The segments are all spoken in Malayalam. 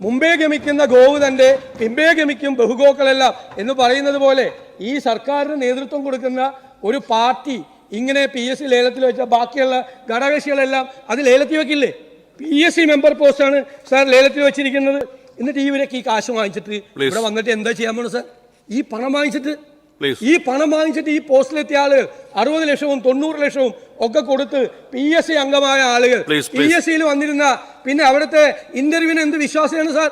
മുമ്പേ ഗമിക്കുന്ന ഗോവ് തന്റെ പിമ്പേ ഗമിക്കും ബഹുഗോക്കളെല്ലാം എന്ന് പറയുന്നത് പോലെ ഈ സർക്കാരിന് നേതൃത്വം കൊടുക്കുന്ന ഒരു പാർട്ടി ഇങ്ങനെ പി എസ് സി ലേലത്തിൽ വെച്ച ബാക്കിയുള്ള ഘടകകക്ഷികളെല്ലാം അത് ലേലത്തിൽ വെക്കില്ലേ? പി എസ് സി മെമ്പർ പോസ്റ്റാണ് സാർ ലേലത്തിൽ വെച്ചിരിക്കുന്നത്. എന്നിട്ട് ഇവരൊക്കെ ഈ കാശ് വാങ്ങിച്ചിട്ട് ഇവിടെ വന്നിട്ട് എന്താ ചെയ്യാൻ പോണു സാർ? ഈ പണം വാങ്ങിച്ചിട്ട്? ഈ പണം വാങ്ങിച്ചിട്ട് ഈ പോസ്റ്റിലെത്തിയ ആളുകൾ അറുപത് ലക്ഷവും തൊണ്ണൂറ് ലക്ഷവും ഒക്കെ കൊടുത്ത് പി എസ് സി അംഗമായ ആളുകൾ പി എസ് സിയിൽ വന്നിരുന്ന പിന്നെ അവിടുത്തെ ഇന്റർവ്യൂവിന് എന്ത് വിശ്വാസമാണ് സാർ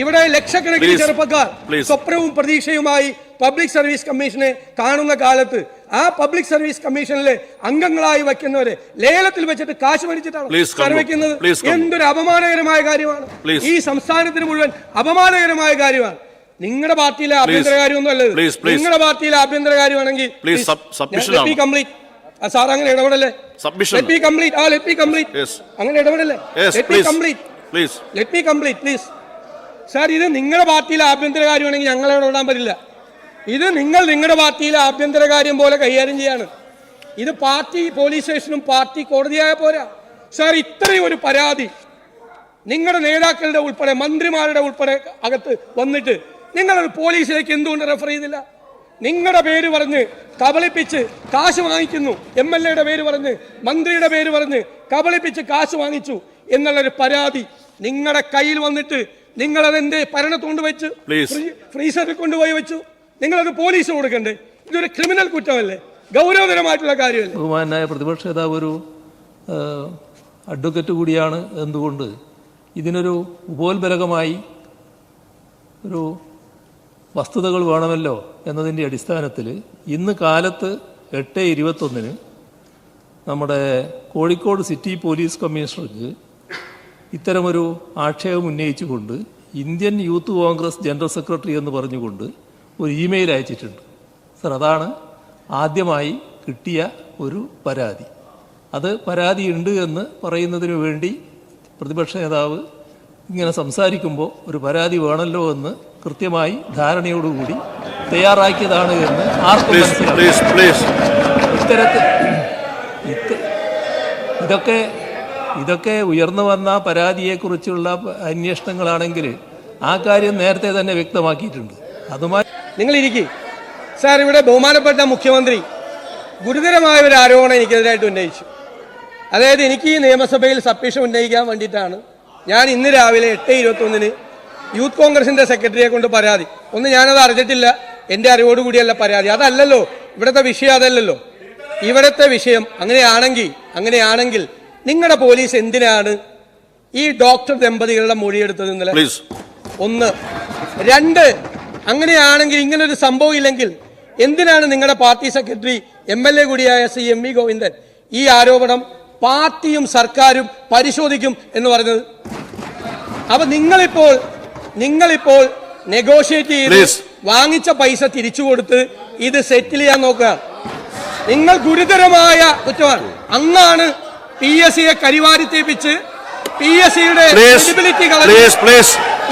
ഇവിടെ ലക്ഷക്കണക്കിന് ചെറുപ്പക്കാർ. സ്വപ്നവും പ്രതീക്ഷയുമായി പബ്ലിക് സർവീസ് കമ്മീഷനെ കാണുന്ന കാലത്ത് ആ പബ്ലിക് സർവീസ് കമ്മീഷനിലെ അംഗങ്ങളായി വയ്ക്കുന്നവരെ ലേലത്തിൽ വെച്ചിട്ട് കാശ് മേടിച്ചിട്ടാണ് Please സാർ conclude. വെക്കുന്നത് Please conclude. എന്തൊരു അപമാനകരമായ കാര്യമാണ് ഈ സംസ്ഥാനത്തിന് മുഴുവൻ അപമാനകരമായ കാര്യമാണ് നിങ്ങളുടെ പാർട്ടിയിലെ ആഭ്യന്തര കാര്യമൊന്നും അല്ലത്. നിങ്ങളുടെ പാർട്ടിയിലെ ആഭ്യന്തര കാര്യമാണെങ്കിൽ. കംപ്ലീറ്റ് സാർ അങ്ങനെ ഇടപെടല്ലേ? സബ്മിഷൻ ലെറ്റ് ബി കംപ്ലീറ്റ് ആ ലെറ്റ് ബി കംപ്ലീറ്റ്. അങ്ങനെ ഇടപെടല്ലേ? Let be complete please let me complete please sir ഇത് നിങ്ങളുടെ പാർട്ടിയിലെ ആഭ്യന്തര കാര്യമാണെങ്കിൽ ഞങ്ങളെ ഇടപെടാൻ പറ്റില്ല. ഇത് നിങ്ങൾ നിങ്ങളുടെ പാർട്ടിയിലെ ആഭ്യന്തര കാര്യം പോലെ കൈകാര്യം ചെയ്യാണ്. ഇത് പാർട്ടി പോലീസ് സ്റ്റേഷനും പാർട്ടി കോടതിയായ പോരാ. സാർ ഇത്രയും ഒരു പരാതി നിങ്ങളുടെ നേതാക്കളുടെ ഉൾപ്പെടെ മന്ത്രിമാരുടെ ഉൾപ്പെടെ അകത്ത് വന്നിട്ട് നിങ്ങളൊരു പോലീസിലേക്ക് എന്തുകൊണ്ട് റെഫർ ചെയ്തില്ല നിങ്ങളുടെ പേര് പറഞ്ഞ് കബളിപ്പിച്ച് കാശ് വാങ്ങിക്കുന്നു. എം എൽ എയുടെ പേര് പറഞ്ഞ് മന്ത്രിയുടെ പേര് പറഞ്ഞ് കബളിപ്പിച്ച് കാശ് വാങ്ങിച്ചു എന്നുള്ളൊരു പരാതി നിങ്ങളുടെ കയ്യിൽ വന്നിട്ട് നിങ്ങളത് എന്റെ ഭരണത്തോണ്ട് വെച്ച് ഫ്രീസറിൽ കൊണ്ടുപോയി വെച്ചു? നിങ്ങളത് പോലീസ് കൊടുക്കണ്ടേ? ഇതൊരു ക്രിമിനൽ കുറ്റമല്ലേ? ഗൗരവതരമായിട്ടുള്ള കാര്യമല്ലേ? ബഹുമാനായ പ്രതിപക്ഷ നേതാവ് ഒരു അഡ്വക്കറ്റ് കൂടിയാണ് എന്തുകൊണ്ട് ഇതിനൊരു ഉപോത്ബലകമായി ഒരു വസ്തുതകൾ വേണമല്ലോ എന്നതിന്റെ അടിസ്ഥാനത്തിൽ ഇന്ന് കാലത്ത് എട്ട് ഇരുപത്തൊന്നിന് നമ്മുടെ കോഴിക്കോട് സിറ്റി പോലീസ് കമ്മീഷണർക്ക് ഇത്തരമൊരു ആക്ഷേപം ഉന്നയിച്ചുകൊണ്ട് Indian youth Congress general secretary എന്ന് പറഞ്ഞുകൊണ്ട് ഒരു ഇമെയിൽ അയച്ചിട്ടുണ്ട്. സർ അതാണ് ആദ്യമായി കിട്ടിയ ഒരു പരാതി. അത് പരാതി ഉണ്ട് എന്ന് പറയുന്നതിന് വേണ്ടി പ്രതിപക്ഷ നേതാവ് ഇങ്ങനെ സംസാരിക്കുമ്പോൾ ഒരു പരാതി വേണമല്ലോ എന്ന് കൃത്യമായി ധാരണയോടുകൂടി തയ്യാറാക്കിയതാണ് എന്ന് ആർക്കും. ഇത്തരത്തിൽ ഇത് ഇതൊക്കെ ഇതൊക്കെ ഉയർന്നു വന്ന പരാതിയെക്കുറിച്ചുള്ള അന്വേഷണങ്ങളാണെങ്കിൽ ആ കാര്യം നേരത്തെ തന്നെ വ്യക്തമാക്കിയിട്ടുണ്ട്. അതുമായി നിങ്ങൾ ഇരിക്കും സാർ ഇവിടെ ബഹുമാനപ്പെട്ട മുഖ്യമന്ത്രി ഗുരുതരമായ ഒരു ആരോപണം എനിക്കെതിരായിട്ട് ഉന്നയിച്ചു. അതായത് എനിക്ക് ഈ നിയമസഭയിൽ സബ്മിഷൻ ഉന്നയിക്കാൻ വേണ്ടിയിട്ടാണ്. ഞാൻ ഇന്ന് രാവിലെ എട്ട് ഇരുപത്തൊന്നിന് യൂത്ത് കോൺഗ്രസിന്റെ സെക്രട്ടറിയെ കൊണ്ട് പരാതി. ഒന്ന് ഞാനത് അറിഞ്ഞിട്ടില്ല. എന്റെ അറിവോടുകൂടിയല്ല പരാതി. അതല്ലല്ലോ. ഇവിടുത്തെ വിഷയം അതല്ലല്ലോ. ഇവിടുത്തെ വിഷയം അങ്ങനെയാണെങ്കിൽ അങ്ങനെയാണെങ്കിൽ നിങ്ങളുടെ പോലീസ് എന്തിനാണ് ഈ ഡോക്ടർ ദമ്പതികളുടെ മൊഴിയെടുത്തത് ഇന്നലെ. ഒന്ന്. രണ്ട് അങ്ങനെയാണെങ്കിൽ ഇങ്ങനൊരു സംഭവം ഇല്ലെങ്കിൽ എന്തിനാണ് നിങ്ങളുടെ party secretary M L A കൂടിയായ സി എം വി ഗോവിന്ദൻ ഈ ആരോപണം പാർട്ടിയും സർക്കാരും പരിശോധിക്കും എന്ന് പറഞ്ഞത്? അപ്പൊ നിങ്ങളിപ്പോൾ നിങ്ങളിപ്പോൾ നെഗോഷിയേറ്റ് ചെയ്ത്. വാങ്ങിച്ച പൈസ തിരിച്ചു കൊടുത്ത് ഇത് സെറ്റിൽ ചെയ്യാൻ നോക്കുക നിങ്ങൾ ഗുരുതരമായ കുറ്റമാണ് അന്നാണ് പി എസ് സിയെ കരിവാരിത്തേപ്പിച്ച് പി എസ് സിയുടെ.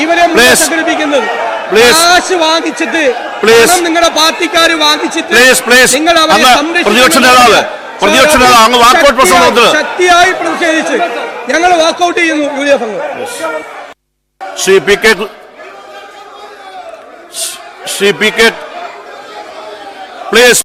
ഇവരെ സംഘടിപ്പിക്കുന്നത് കാശ് വാങ്ങിച്ചിട്ട്. നിങ്ങളുടെ പാർട്ടിക്കാര് വാങ്ങിച്ചിട്ട്. നിങ്ങൾ അവരെ. ശക്തിയായി പ്രതിഷേധിച്ച് ഞങ്ങൾ വാക്കൗട്ട് ചെയ്യുന്നു യു ഡി എഫ് അംഗം Shri P K Shri P K please